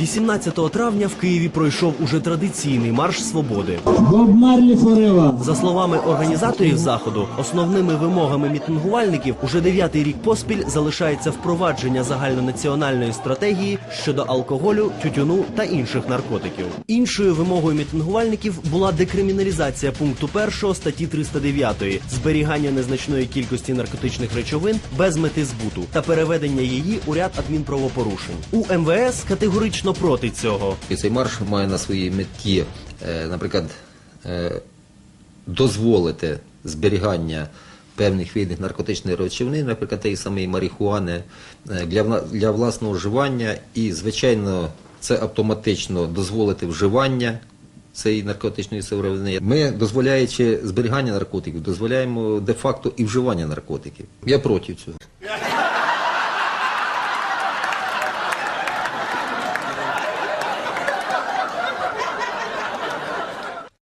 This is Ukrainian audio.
18 травня в Києві пройшов уже традиційний марш свободи. За словами організаторів заходу, основними вимогами мітингувальників уже дев'ятий рік поспіль залишається впровадження загальнонаціональної стратегії щодо алкоголю, тютюну та інших наркотиків. Іншою вимогою мітингувальників була декриміналізація пункту 1 статті 309 зберігання незначної кількості наркотичних речовин без мети збуту та переведення її у ряд адмінправопорушень. У МВС категорично проти цього. І цей марш має на своїй меті, е, наприклад, е, дозволити зберігання певних видів наркотичної речовини, наприклад, тієї самої марихуани, е, для, для власного вживання, і, звичайно, це автоматично дозволити вживання цієї наркотичної сировини. Ми, дозволяючи зберігання наркотиків, дозволяємо де-факто і вживання наркотиків. Я проти цього.